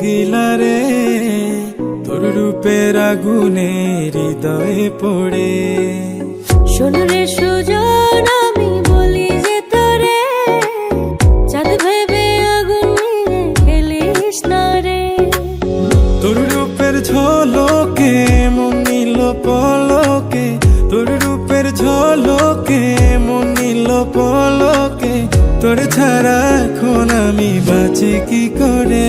রঙ্গিলা রে তোর রূপের আগুনে হৃদয়ে পড়ে। শোনো রে সুজন আমি বলি যে তোরে চাঁদ ভেবে আগুন নিয়ে খেলিস না রে। তোর রূপের ঝলকে মন নিল পলকে। তোর রূপের ঝলকে মন নিল পলকে। তোর ছাড়া এখন আমি বাঁচি কি করে?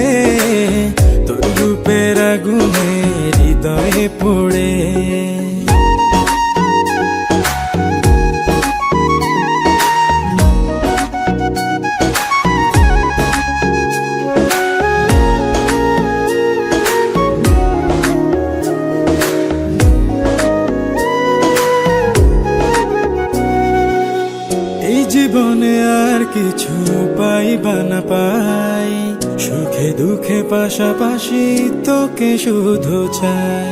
এই জীবনে আর কিছু পাইবা না পাই সুখে দুঃখে পাশাপাশি তোকে শুধু চাই।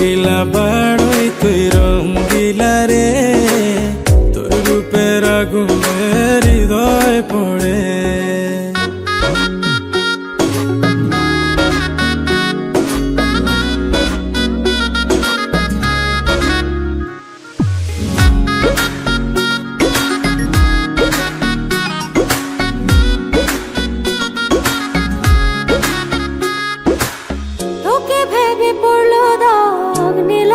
রঙ্গিলা বাড়ই তুই রঙ্গিলা রে। তোর রূপের আগুনে হৃদয় পড়ে।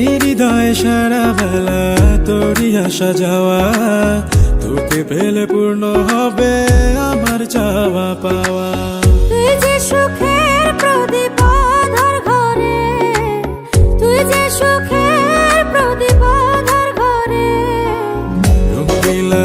এই হৃদয় সারা বেলা তোরই আসা যাওয়া তোকে পেলে পূর্ণ হবে আমার চাওয়া পাওয়া। তুই যে সুখের প্রদীপ আধার ঘরে তুই যে সুখের প্রদীপ আধার ঘরে। রঙ্গিলা